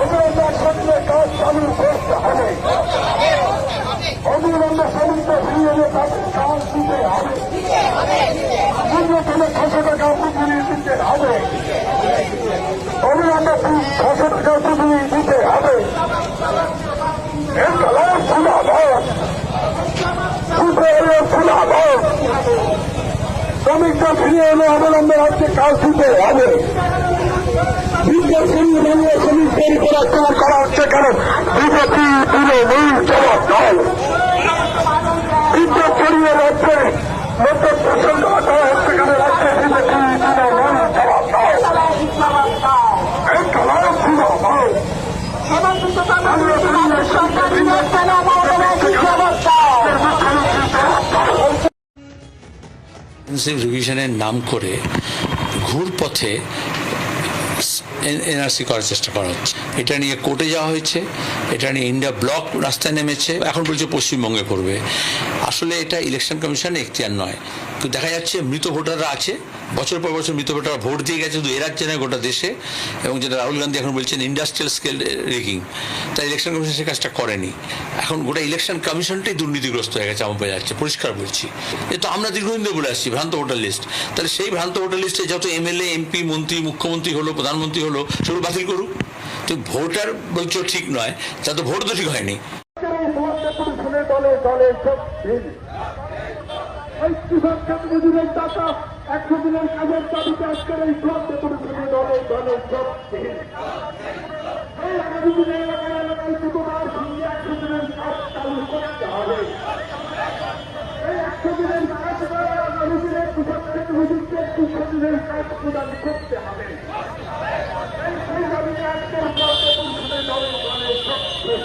অবিলম্বের সঙ্গে কাজ চালু করতে হবে। অবিলম্বে শ্রমিকদের ফিরিয়ে এনে তাদের কাজ দিতে হবে। ন্যূনতম ছশো টাকা পুঁজি দিতে হবে। অবিলম্বে ছশো রাজ্যে কাজ দিতে হবে। বিদ্যুৎ সরিয়ে বাংলা শ্রমিকদের উপর আক্রমণ করা হচ্ছে কেন? বিজেপি তৃণমূল জবাব নয় বিদ্যুৎ সরিয়ে রাজ্যে নতুন করা হচ্ছে কেন? রাজ্যে বিজেপি তৃণমূল জবাব নয় রিভিশনের নাম করে ঘুরপথে এনআরসি করার চেষ্টা করা হচ্ছে। এটা নিয়ে কোর্টে যাওয়া হয়েছে, এটা নিয়ে ইন্ডিয়া ব্লক রাস্তায় নেমেছে, এখন বলছে পশ্চিমবঙ্গে করবে। আসলে এটা ইলেকশন কমিশনের এখতিয়ার নয়। কিন্তু দেখা যাচ্ছে মৃত ভোটাররা আছে বছর পর বছর মৃত ভোট দিয়ে গেছে, শুধু এ রাজ্যে নয়, গোটা দেশে। এবং যেটা রাহুল গান্ধী এখন বলছেন ইন্ডাস্ট্রিয়াল স্কেল রেগিং তাই ইলেকশন কমিশন সে কাজটা করেনি। এখন গোটা ইলেকশন কমিশনটাই দুর্নীতিগ্রস্ত হয়ে গেছে, আমার যাচ্ছে পরিষ্কার বলছি। এ তো আমরা দীর্ঘদিন ধরে বলে আসছি, ভ্রান্ত ভোটার লিস্ট তাহলে সেই ভ্রান্ত ভোটার লিস্টে যত এমএলএ, এমপি, মন্ত্রী, মুখ্যমন্ত্রী হলো, প্রধানমন্ত্রী হলো, সেগুলো বাতিল করুক। তো ভোটার বলছো ঠিক নয়, তা তো ভোট তো ঠিক হয়নি। এই একশো দিনের কাজের দাবিতে আজকের এই শুনে দলে দলে যোগ দিন এই আগামী দিনে এলাকায় এলাকায় দুটোবার সঙ্গে একশো দিনের কাজ চালু করতে হবে এই একশো দিনের কাজ আগামী দিনে কৃষক ক্ষেত মজুরকে দুশো দিনের কাজ প্রদান করতে হবে এই সেই দাবিতে আজকের ব্লক শুনে দলে দলে যোগ দিন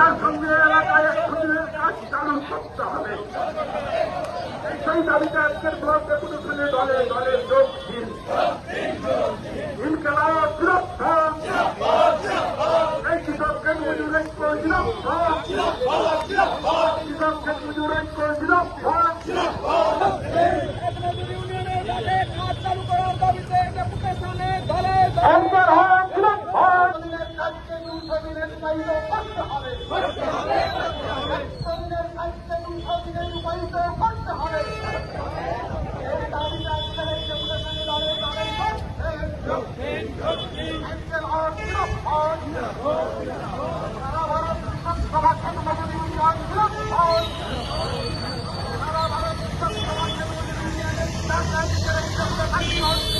দ্রুততার সঙ্গে এলাকায় একশো দিনের কাজ চালু করতে হবে। সেই দাবিতে আজকের ব্লক ডেপুটেশনে দলে দলে যোগ দিন। ইনকেলাব জিরাফ এই কৃষককে মজুর ঐক্য জিরাফ কৃষককে মজুর ঐক্য জিরাফ আপনারা বন্ধুরা আপনারা সবাই জানেন আপনারা দেখেছেন যে প্রায় দীর্ঘ দাবিতে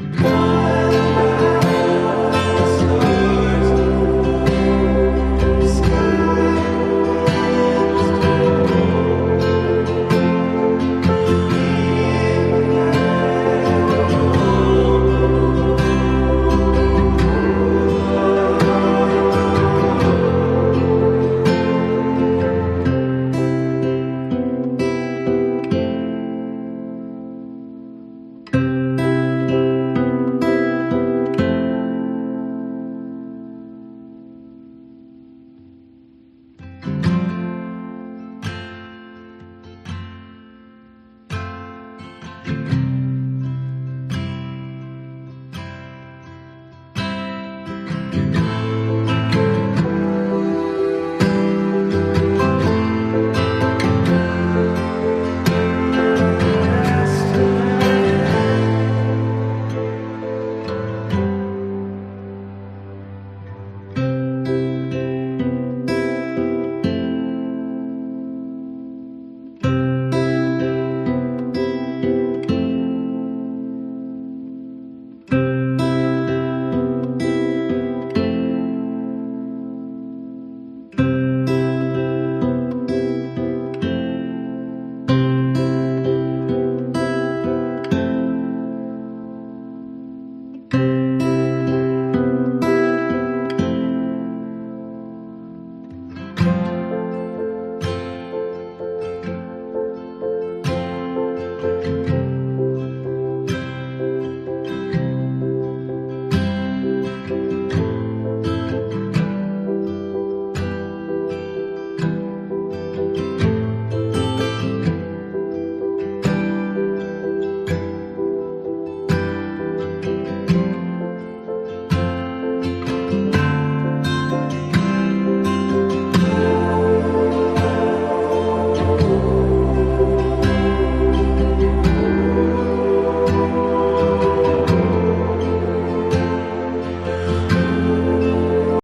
Bye.